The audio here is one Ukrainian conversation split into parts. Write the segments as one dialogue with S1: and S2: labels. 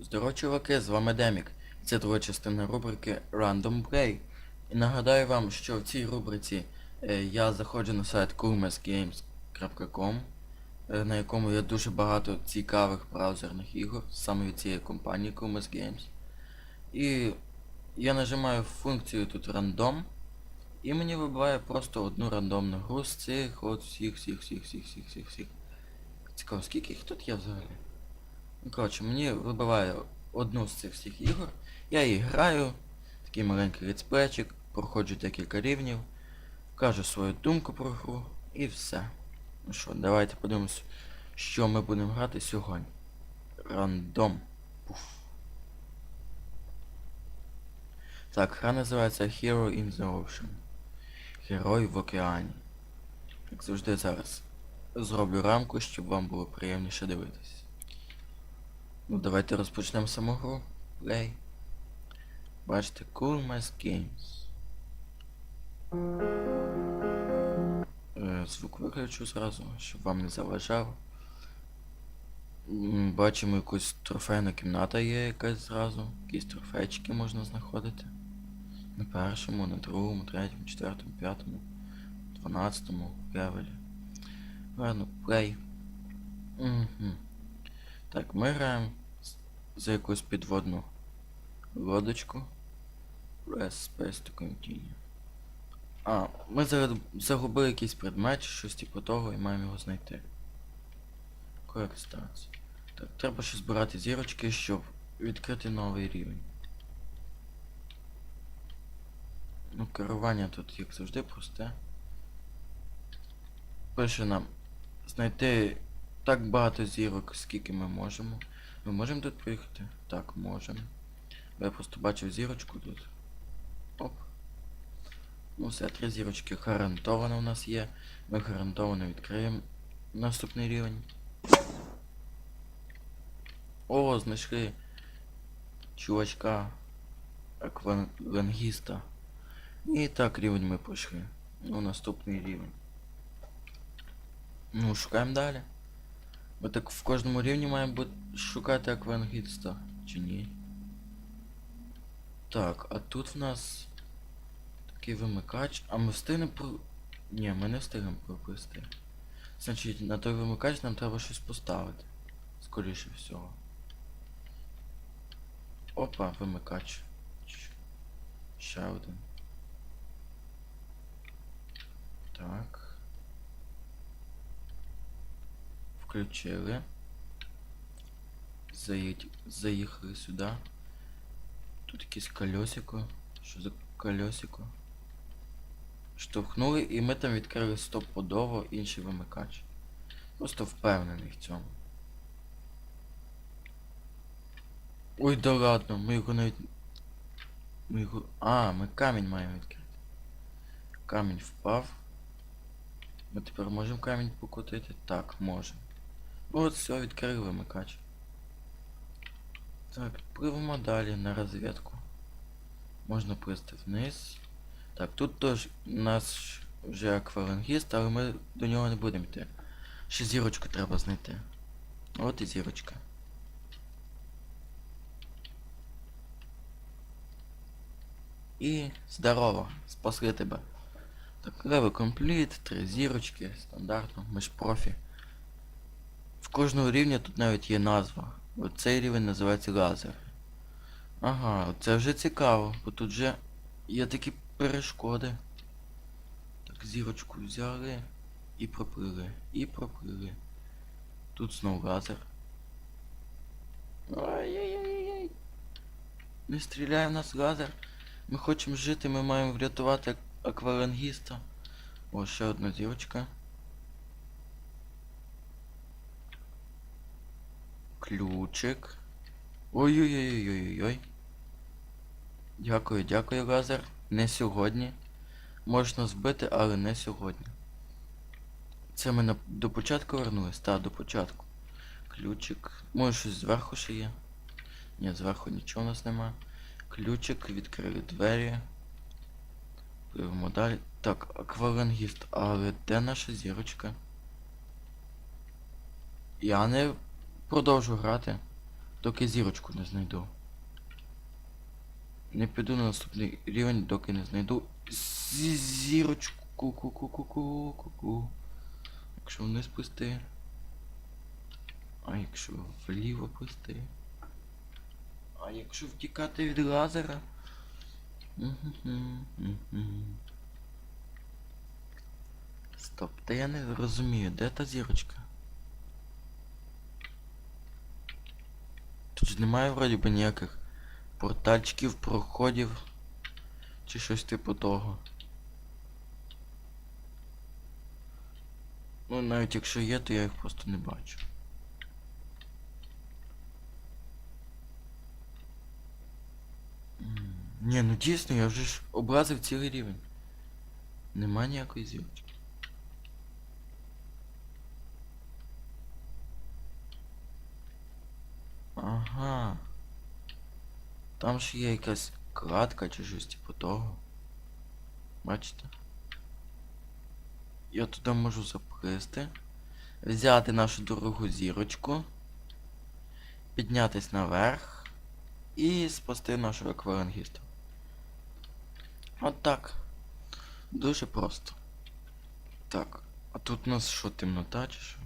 S1: Здорово, чуваки, з вами Демік. Це друга частина рубрики Random Play. І нагадаю вам, що в цій рубриці е, я заходжу на сайт coolmessgames.com, е, на якому є дуже багато цікавих браузерних ігор, саме від цієї компанії Coolmess Games. І я нажимаю функцію тут рандом, і мені вибиває просто одну рандомну гру з цих от всіх, всіх, всіх, всіх, всіх, всіх, всіх. Цікаво, скільки їх тут є взагалі? Ну, коротше, мені вибиває одну з цих всіх ігор. Я її граю, такий маленький летсплейчик, проходжу декілька рівнів, кажу свою думку про гру і все. Ну що, давайте подивимось, що ми будемо грати сьогодні. Рандом. Пуф. Так, гра називається Hero in the Ocean. Герой в океані. Як завжди зараз зроблю рамку, щоб вам було приємніше дивитись. Ну давайте розпочнемо гру. Play. Бачите, Cool Mass Games. Е, Звук виключу зразу, щоб вам не заважав. Бачимо якусь трофейна кімната є якась зразу. Якісь трофейчики можна знаходити. На першому, на другому, третьому, четвертому, п'ятому, дванадцятому левелі. Ладно, play. Угу. Так, ми граємо за якусь підводну лодочку. Press space to continue. А, ми загубили якийсь предмет щось типу того і маємо його знайти. Correct. Так, треба ще збирати зірочки, щоб відкрити новий рівень. Ну, керування тут, як завжди, просте. Пише нам знайти так багато зірок, скільки ми можемо. Ми можемо тут приїхати? Так, можемо. Я просто бачив зірочку тут. Оп. Ну все, три зірочки гарантовано у нас є. Ми гарантовано відкриємо наступний рівень. О, знайшли чувачка аквалангіста. І так рівень ми пройшли. Ну, наступний рівень. Ну, шукаємо далі. Ми так в кожному рівні маємо бути шукати аквангіста, чи ні? Так, а тут в нас такий вимикач, а ми встигнемо про... Ні, ми не встигнемо пропустити. Значить, на той вимикач нам треба щось поставити. Скоріше всього. Опа, вимикач. Ще один. Так. Включили. Заїдь... Заїхали сюди. Тут якесь колесико. Що за колесико? Штовхнули і ми там відкрили стопудово інший вимикач. Просто впевнений в цьому. Ой, да ладно, ми його навіть... Ми його... А, ми камінь маємо відкрити. Камінь впав. Ми тепер можемо камінь покотити? Так, можемо. От все, відкрили вимикач. Так, пливемо далі на розвідку. Можна плисти вниз. Так, тут теж у нас вже аквалангіст, але ми до нього не будемо йти. Ще зірочку треба знайти. От і зірочка. І здорово, спасли тебе. Так, левел компліт, три зірочки, стандартно, ми ж профі. В кожного рівня тут навіть є назва. От цей рівень називається лазер. Ага, це вже цікаво, бо тут вже є такі перешкоди. Так, зірочку взяли і проплили, і проплили. Тут знов лазер. Ай-яй-яй-яй. Не стріляє в нас лазер. Ми хочемо жити, ми маємо врятувати ак- аквалангіста. О, ще одна зірочка. Ключик. Ой-ой-ой-ой-ой-ой. Дякую, дякую, лазер. Не сьогодні. Можна збити, але не сьогодні. Це ми на... до початку вернулись? Так, до початку. Ключик. Може щось зверху ще є? Ні, зверху нічого у нас нема. Ключик, відкрили двері. Пливемо далі. Так, аквалангіст, але де наша зірочка? Я не продовжу грати. Доки зірочку не знайду. Не піду на наступний рівень, доки не знайду зірочку. Ку-ку-ку-ку-ку-ку. Якщо вниз пусти. А якщо вліво пусти. А якщо втікати від лазера? Стоп, та я не розумію, де та зірочка? Немає вроді би ніяких портальчиків, проходів чи щось типу того. Ну навіть якщо є, то я їх просто не бачу. Ні, ну дійсно, я вже ж образив цілий рівень. Нема ніякої зірочки. Там ж є якась кладка чи щось типу того. Бачите? Я туди можу заплисти. Взяти нашу дорогу зірочку. Піднятись наверх. І спасти нашого аквалангіста. От так. Дуже просто. Так. А тут у нас що, темнота чи що?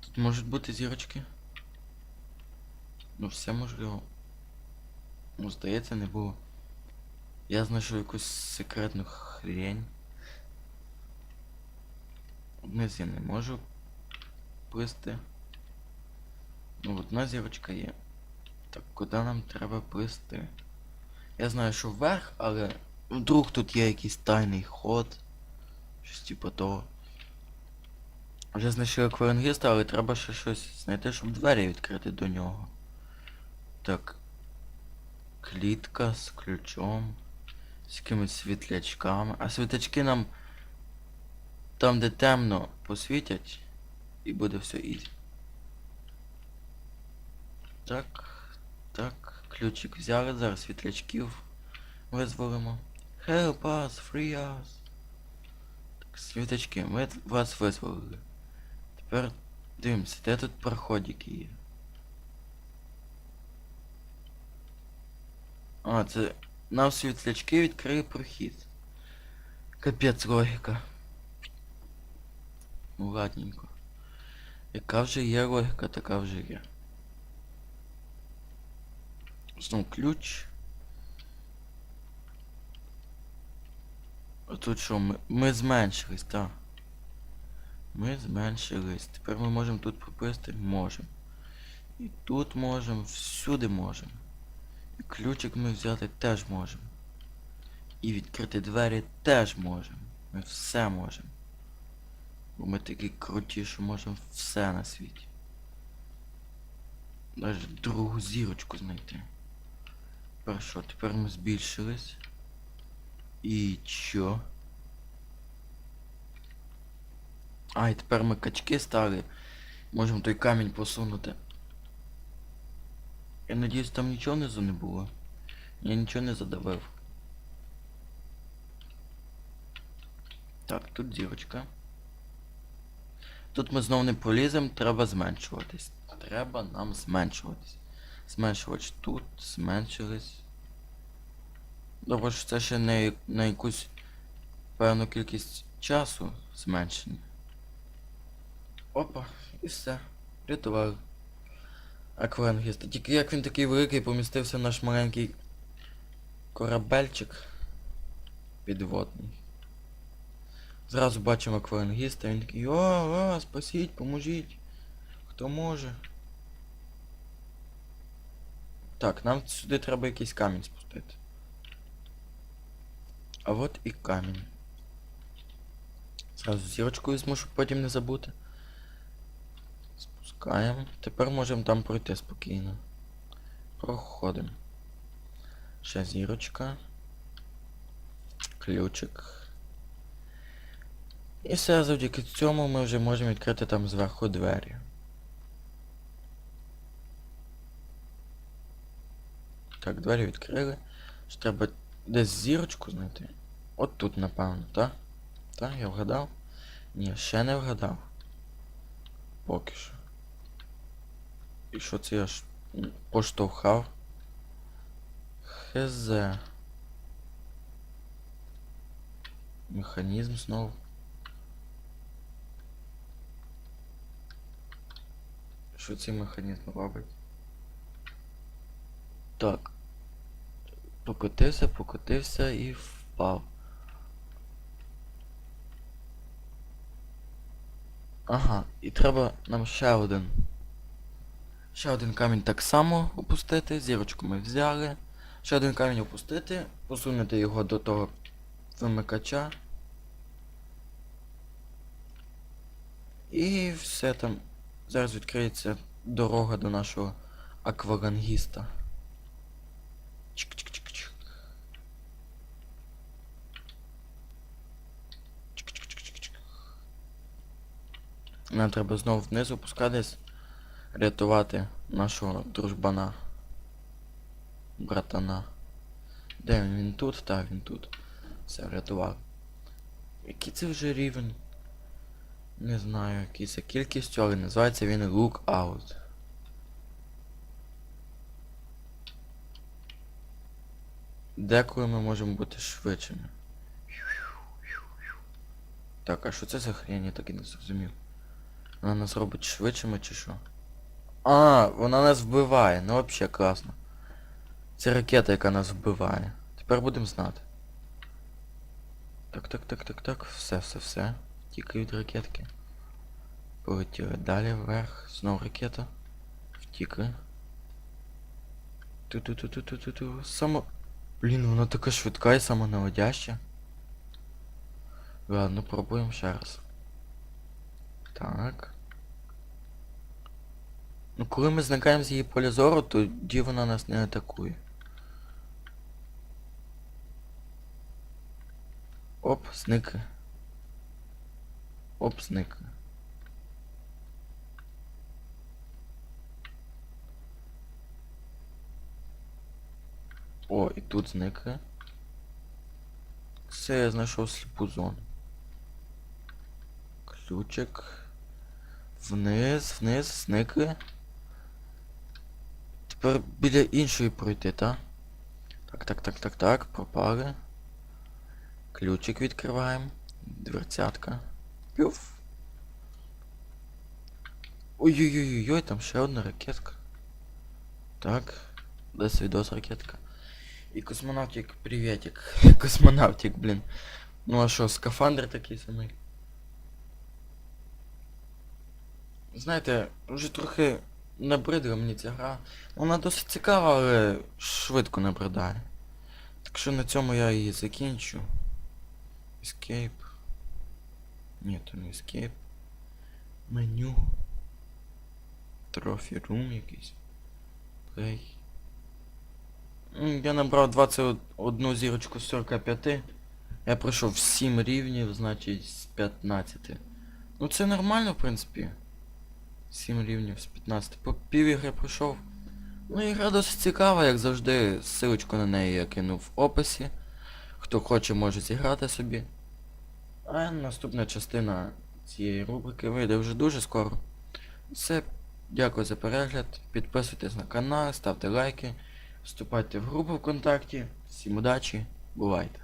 S1: Тут можуть бути зірочки? Ну все можливо. Ну, здається, не було. Я знайшов якусь секретну хрень. Вниз я не можу плисти. Ну, одна зірочка є. Так, куди нам треба плисти? Я знаю, що вверх, але вдруг тут є якийсь тайний ход. Щось типу того. Вже знайшли аквалангіста, але треба ще щось знайти, щоб двері відкрити до нього. Так. Клітка з ключом. З якимись світлячками. А світлячки нам там, де темно, посвітять. І буде все ізі. Так. Так. Ключик взяли, зараз світлячків визволимо. Help us, free us. Так, світлячки, ми вас визволили. Тепер дивимося, де тут проходики є. А, це нам світлячки відкриє прохід. Капець логіка. Ну ладненько. Яка вже є логіка, така вже є. Знов ключ. А тут що, ми, ми зменшились, так. Ми зменшились. Тепер ми можемо тут прописати? Можемо. І тут можемо, всюди можемо. Ключик ми взяти теж можемо. І відкрити двері теж можемо. Ми все можемо. Бо ми такі круті, що можемо все на світі. Навіть другу зірочку знайти. Тепер що? Тепер ми збільшились. І що? А, і тепер ми качки стали. Можемо той камінь посунути. Я надіюсь, там нічого внизу не було. Я нічого не задавив. Так, тут зірочка. Тут ми знову не поліземо, треба зменшуватись. Треба нам зменшуватись. Зменшувач тут, зменшились. Добре, що це ще не на якусь певну кількість часу зменшення. Опа, і все. Рятували. Аквенгіста. Тільки як він такий великий помістився в наш маленький корабельчик підводний. Зразу бачимо аквалангіста, він такий о, о, спасіть, поможіть. Хто може? Так, нам сюди треба якийсь камінь спустити. А от і камінь. Зразу зірочку візьму, щоб потім не забути. Спускаємо. Тепер можемо там пройти спокійно. Проходимо. Ще зірочка. Ключик. І все, завдяки цьому ми вже можемо відкрити там зверху двері. Так, двері відкрили. Ще треба десь зірочку знайти. От тут, напевно, так? Так, я вгадав? Ні, ще не вгадав. Поки що. І що це я ж поштовхав. Хз. Механізм знов. Що цей механізм робить? Так. Покотився, покотився і впав. Ага, і треба нам ще один. Ще один камінь так само опустити. Зірочку ми взяли. Ще один камінь опустити, посунути його до того вимикача. І все там. Зараз відкриється дорога до нашого аквалангіста. Чик-чик-чик-чик. Нам треба знову вниз опускатись, рятувати нашого дружбана. Братана. Де він? Він тут? Так, він тут. Все, врятував. Який це вже рівень? Не знаю, який це кількістю, але називається він Lookout. Деколи ми можемо бути швидшими. Так, а що це за хрень, я так і не зрозумів. Вона нас робить швидшими чи що? А, вона нас вбиває, ну вообще класно. Це ракета, яка нас вбиває. Тепер будемо знати. Так, так, так, так, так. Все, все, все. Тільки від ракетки. Полетіли далі вверх. Знову ракета. Втікли. Ту-ту-ту-ту-ту-ту-ту. Само... Блін, вона така швидка і самонаводяща. Ладно, пробуємо ще раз. Так. Ну коли ми зникаємо з її поля зору, тоді вона нас не атакує. Оп, зникли. Оп, зникли. О, і тут зникли. Все, я знайшов сліпу зону. Ключик. Вниз, вниз, зникли. Тепер біля іншої пройти, та? Так, так, так, так, так, пропали. Ключик відкриваємо. Дверцятка. Пюф. Ой-ой-ой-ой, там ще одна ракетка. Так. Десь відос ракетка. І космонавтик, приветик. Космонавтик, блін. Ну а що, скафандр такий самий. Знаєте, вже трохи набридла мені ця гра. Вона досить цікава, але швидко набридає. Так що на цьому я її закінчу. Escape. Ні, то не Escape. Меню. Trophy Room якийсь. Play. Я набрав 21 зірочку з 45. Я пройшов 7 рівнів, значить з 15. Ну це нормально, в принципі. 7 рівнів з 15. По пів ігри пройшов. Ну ігра досить цікава, як завжди. Силочку на неї я кинув в описі. Хто хоче, може зіграти собі. А наступна частина цієї рубрики вийде вже дуже скоро. Все, дякую за перегляд. Підписуйтесь на канал, ставте лайки, вступайте в групу ВКонтакті. Всім удачі, бувайте!